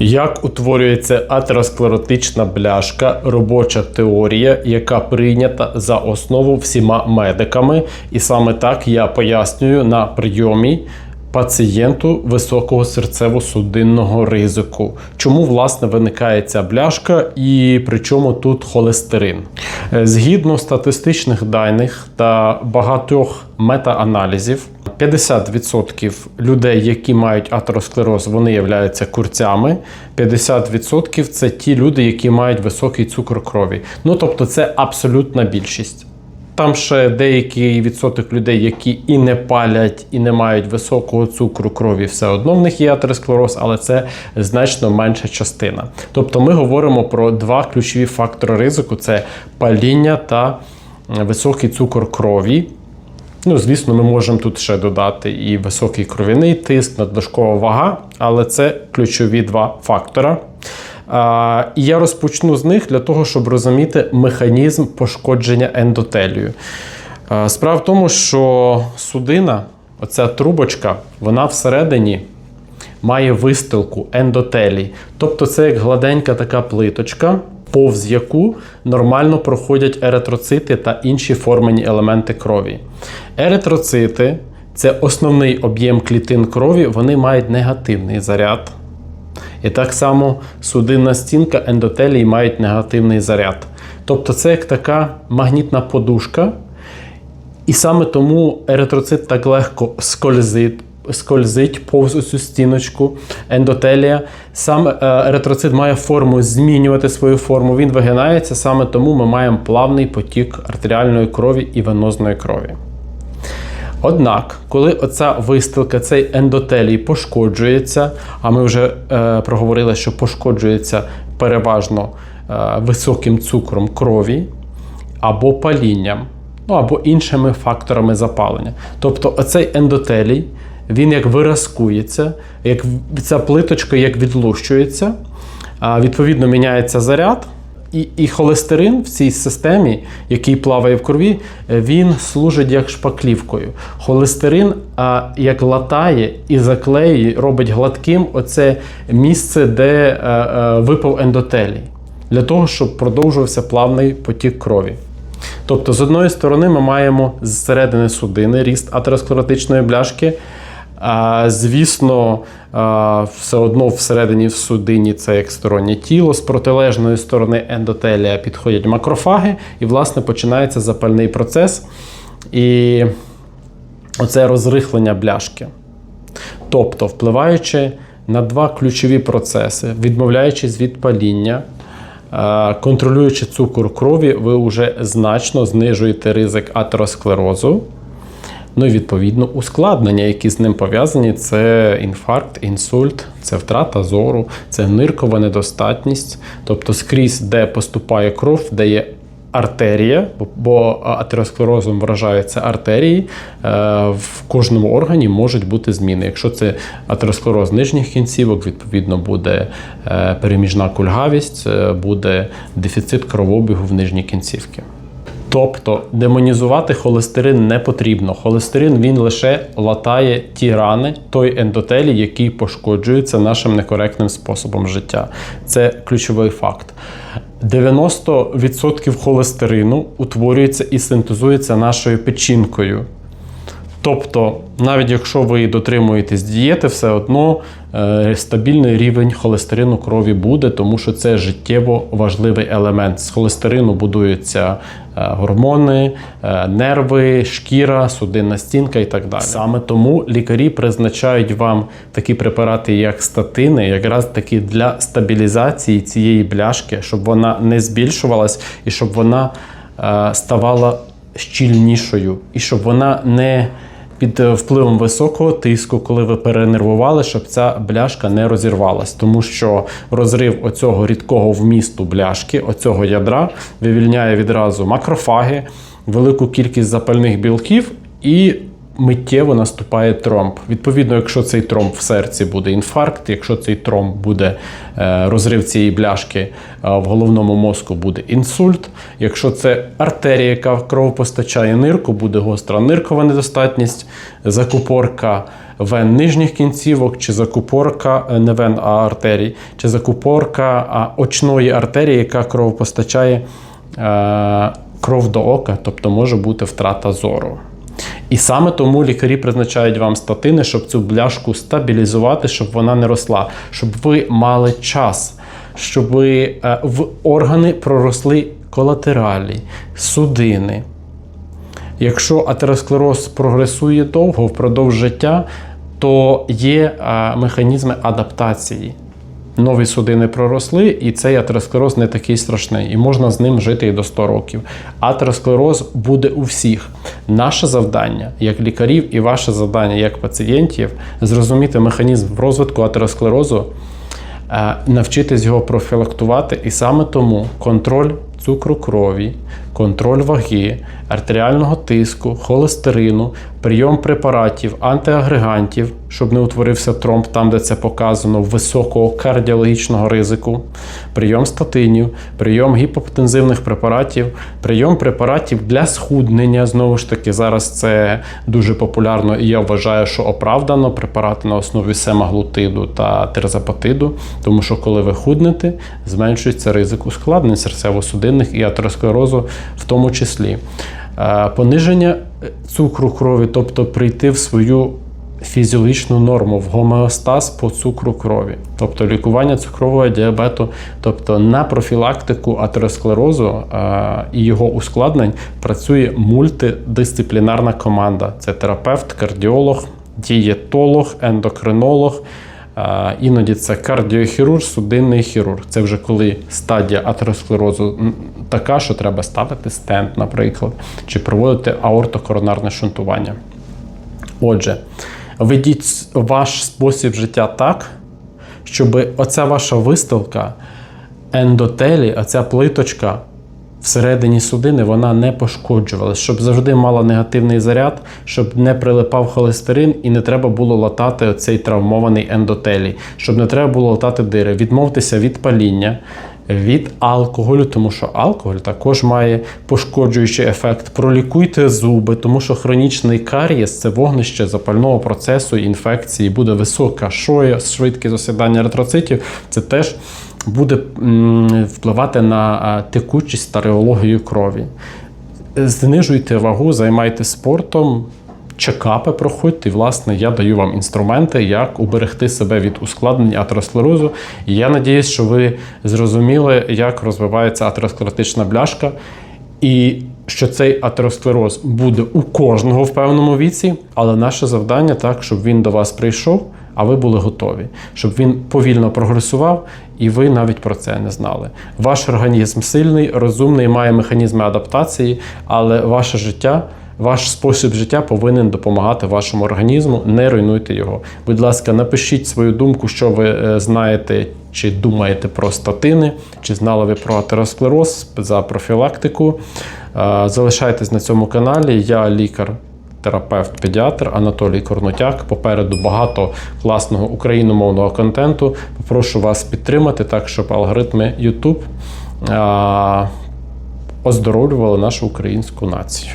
Як утворюється атеросклеротична бляшка, робоча теорія, яка прийнята за основу всіма медиками, і саме так я пояснюю на прийомі пацієнту високого серцево-судинного ризику. Чому власне виникає ця бляшка і при чому тут холестерин? Е, Згідно статистичних даних та багатьох метааналізів, 50% людей, які мають атеросклероз, вони являються курцями. 50% це ті люди, які мають високий цукор крові. Ну тобто, це абсолютна більшість. Там ще деякий відсоток людей, які і не палять, і не мають високого цукру крові, все одно в них є атеросклероз, але це значно менша частина. Тобто ми говоримо про два ключові фактори ризику: це паління та високий цукор крові. Ну, звісно, ми можемо тут ще додати і високий кров'яний тиск, надлишкова вага, але це ключові два фактора. І я розпочну з них для того, щоб розуміти механізм пошкодження ендотелію. Справа в тому, що судина, оця трубочка, вона всередині має вистилку ендотелій. Тобто це як гладенька така плиточка, повз яку нормально проходять еритроцити та інші формені елементи крові. Еритроцити це основний об'єм клітин крові, вони мають негативний заряд. І так само судинна стінка ендотелій мають негативний заряд. Тобто це як така магнітна подушка, і саме тому еритроцит так легко скользить, скользить повз цю стіночку ендотелія. Сам е, еритроцит має форму змінювати свою форму, він вигинається, саме тому ми маємо плавний потік артеріальної крові і венозної крові. Однак, коли оця вистилка, цей ендотелій пошкоджується, а ми вже е, проговорили, що пошкоджується переважно е, високим цукром крові або палінням, ну або іншими факторами запалення. Тобто оцей ендотелій, він як виразкується, як ця плиточка як відлущується, відповідно міняється заряд. І, і холестерин в цій системі, який плаває в крові, е, він служить як шпаклівкою. Холестерин а, як латає і заклеює, робить гладким оце місце, де е, е, випав ендотелій, для того, щоб продовжувався плавний потік крові. Тобто, з одної сторони, ми маємо зсередини судини ріст атеросклеротичної бляшки. Звісно, все одно всередині в судині це як стороннє тіло. З протилежної сторони ендотелія підходять макрофаги, і, власне, починається запальний процес. І оце розрихлення бляшки. Тобто, впливаючи на два ключові процеси, відмовляючись від паління, контролюючи цукор крові, ви вже значно знижуєте ризик атеросклерозу. Ну і відповідно ускладнення, які з ним пов'язані, це інфаркт, інсульт, це втрата зору, це ниркова недостатність. Тобто скрізь, де поступає кров, де є артерія, бо- атеросклерозом вражаються артерії, е, в кожному органі можуть бути зміни. Якщо це атеросклероз нижніх кінцівок, відповідно буде е, переміжна кульгавість, е, буде дефіцит кровообігу в нижні кінцівки. Тобто демонізувати холестерин не потрібно. Холестерин він лише латає ті рани, той ендотелій, який пошкоджується нашим некоректним способом життя. Це ключовий факт. 90% холестерину утворюється і синтезується нашою печінкою. Тобто, навіть якщо ви дотримуєтесь дієти, все одно е, стабільний рівень холестерину крові буде, тому що це життєво важливий елемент. З холестерину будуються е, гормони, е, нерви, шкіра, судинна стінка і так далі. Саме тому лікарі призначають вам такі препарати, як статини, якраз таки для стабілізації цієї бляшки, щоб вона не збільшувалась і щоб вона ставала щільнішою, і щоб вона не під е, впливом високого тиску, коли ви перенервували, щоб ця бляшка не розірвалась, тому що розрив оцього рідкого вмісту бляшки, оцього ядра, вивільняє відразу макрофаги, велику кількість запальних білків і миттєво наступає тромб. Відповідно, якщо цей тромб в серці буде інфаркт, якщо цей тромб буде е, розрив цієї бляшки е, в головному мозку, буде інсульт. Якщо це артерія, яка кров постачає нирку, буде гостра ниркова недостатність, закупорка вен нижніх кінцівок, чи закупорка е, не вен, а артерій, чи закупорка очної артерії, яка кров постачає е, кров до ока, тобто може бути втрата зору. І саме тому лікарі призначають вам статини, щоб цю бляшку стабілізувати, щоб вона не росла, щоб ви мали час, щоб е, в органи проросли колатералі, судини. Якщо атеросклероз прогресує довго впродовж життя, то є е, механізми адаптації. Нові судини проросли, і цей атеросклероз не такий страшний, і можна з ним жити і до 100 років. Атеросклероз буде у всіх. Наше завдання як лікарів, і ваше завдання як пацієнтів зрозуміти механізм розвитку атеросклерозу, е, навчитись його профілактувати, і саме тому контроль цукру крові, контроль ваги, артеріального тиску, холестерину, прийом препаратів, антиагрегантів, щоб не утворився тромб там, де це показано, високого кардіологічного ризику, прийом статинів, прийом гіпотензивних препаратів, прийом препаратів для схуднення. Знову ж таки, зараз це дуже популярно, і я вважаю, що оправдано препарати на основі семаглутиду та терзапатиду, тому що коли ви худнете, зменшується ризик ускладнень серцево-судинних і атеросклерозу в тому числі. Е, Пониження цукру крові, тобто прийти в свою фізіологічну норму, в гомеостаз по цукру крові, тобто лікування цукрового діабету, тобто на профілактику атеросклерозу е, і його ускладнень працює мультидисциплінарна команда: це терапевт, кардіолог, дієтолог, ендокринолог. Іноді це кардіохірург, судинний хірург. Це вже коли стадія атеросклерозу така, що треба ставити стенд, наприклад, чи проводити аортокоронарне шунтування. Отже, ведіть ваш спосіб життя так, щоб оця ваша виставка, ендотелі, оця плиточка всередині судини, вона не пошкоджувалась, щоб завжди мала негативний заряд, щоб не прилипав холестерин і не треба було латати оцей травмований ендотелій, щоб не треба було латати дири. Відмовтеся від паління. Від алкоголю, тому що алкоголь також має пошкоджуючий ефект. Пролікуйте зуби, тому що хронічний карієс це вогнище запального процесу інфекції, буде висока шоя, швидкість осідання еритроцитів. Це теж буде впливати на текучість та реологію крові. Знижуйте вагу, займайтеся спортом, чекапи проходьте. І, власне, я даю вам інструменти, як уберегти себе від ускладнень атеросклерозу. І я надіюсь, що ви зрозуміли, як розвивається атеросклеротична бляшка. І що цей атеросклероз буде у кожного в певному віці, але наше завдання так, щоб він до вас прийшов, а ви були готові, щоб він повільно прогресував, і ви навіть про це не знали. Ваш організм сильний, розумний, має механізми адаптації, але ваше життя. Ваш спосіб життя повинен допомагати вашому організму, не руйнуйте його. Будь ласка, напишіть свою думку, що ви е, знаєте чи думаєте про статини, чи знали ви про атеросклероз за профілактику. Е, Залишайтесь на цьому каналі. Я лікар. Терапевт, педіатр Анатолій Корнотяк. Попереду багато класного україномовного контенту. Попрошу вас підтримати так, щоб алгоритми YouTube оздоровлювали нашу українську націю.